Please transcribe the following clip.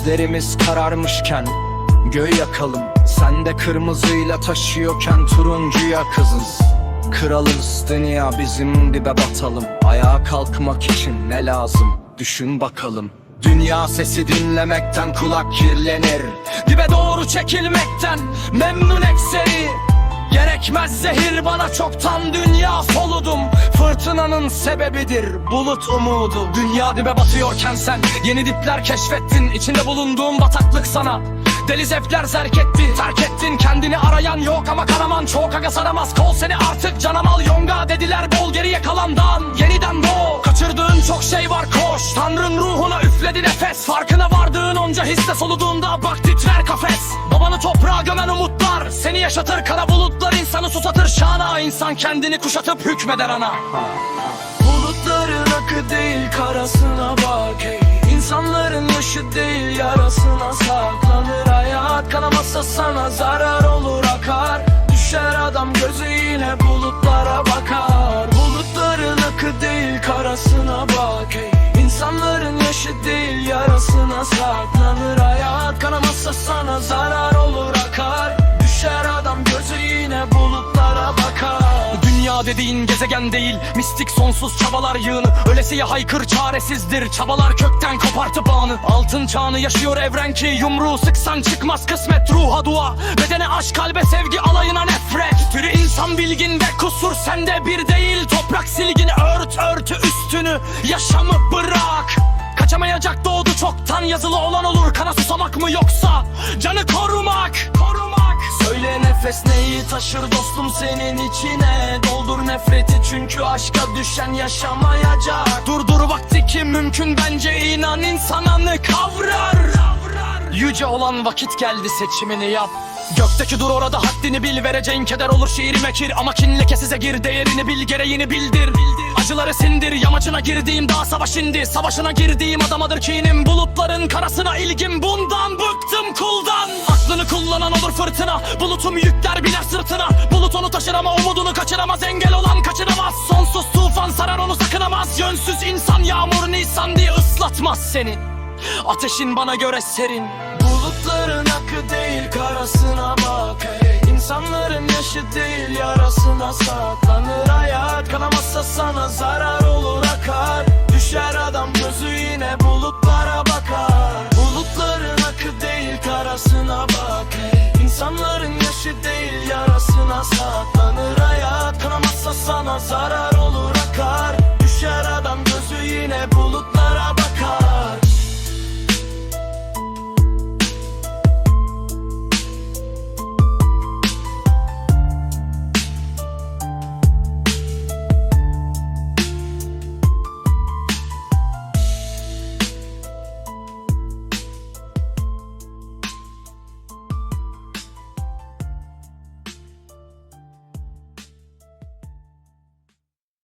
Gözlerimiz kararmışken göğü yakalım. Sen de kırmızıyla taşıyorken turuncuya kızız. Kralız dünya bizim dibe batalım. Ayağa kalkmak için ne lazım? Düşün bakalım. Dünya sesi dinlemekten kulak kirlenir. Dibe doğru çekilmekten memnun ekseri Gerekmez zehir bana çoktan dünya soludum. Fırtınanın sebebidir bulut umudu. Dünya dibe batıyorken sen yeni dipler keşfettin. İçinde bulunduğun bataklık sana. Deli zevkler zerk etti Terk ettin. Kendini arayan yok ama karaman çok Aga saramaz. Kol seni artık canamal yonga Dediler bol geriye kalandan. Yeniden doğ. Kaçırdığın çok şey var koş. Tanrın ruhuna üfledi nefes. Farkına vardığın onca hisse soluduğunda Bak titrer kafes. Babanı toprağa gömen umutlar Seni yaşatır kara bulutlar insanı susatır şana. İnsan kendini kuşatıp hükmeder ana. Bulutların akı değil karasına bak hey. İnsanların yaşı değil yarasına saklanır. Hayat kanamazsa sana zarar olur akar. Düşer adam gözü yine bulutlara bakar. Bulutların akı değil karasına bak hey. İnsanların yaşı değil yarasına saklanır dediğin gezegen değil. Mistik sonsuz çabalar yığını. Ölesiye haykır çaresizdir. Çabalar kökten kopartıp bağını Altın çağını yaşıyor evren ki Yumruğu sıksan çıkmaz kısmet. Ruha dua Bedene aşk kalbe sevgi alayına nefret. Türü insan bilgin ve kusur sende bir değil. Toprak silgini ört örtü üstünü. Yaşamı bırak. Kaçamayacak doğdu çoktan yazılı olan olur. Kana susamak mı yoksa canı korumak? Korumak Söyle nefes neyi taşır dostum senin içine? Doldur nefreti çünkü aşka düşen yaşamayacak. Durdur vakti ki mümkün bence inan insan anı kavrar. Yüce olan vakit geldi seçimini yap. Gökteki dur orada haddini bil Vereceğin keder olur şiirime kir Ama kin leke size gir değerini bil gereğini bildir. Acıları sindir yamacına girdiğim daha savaş indi. Savaşına girdiğim adamadır kinim Bulutların karasına ilgim. Bundan Bıktım kuldan kullanan olur fırtına. Bulutum yükler biner sırtına. Bulut onu taşır ama umudunu kaçıramaz. Engel olan kaçıramaz Sonsuz tufan sarar onu sakınamaz. Yönsüz insan yağmur nisan diye ıslatmaz seni. Ateşin bana göre serin. Bulutların akı değil karasına bak. Hey. İnsanların yaşı değil yarasına saklanır. Hayat kanamazsa sana zarar olur akar. Düşer adam gözü yine bulutlara yarasına saklanır Hayat kanamazsa sana zarar olur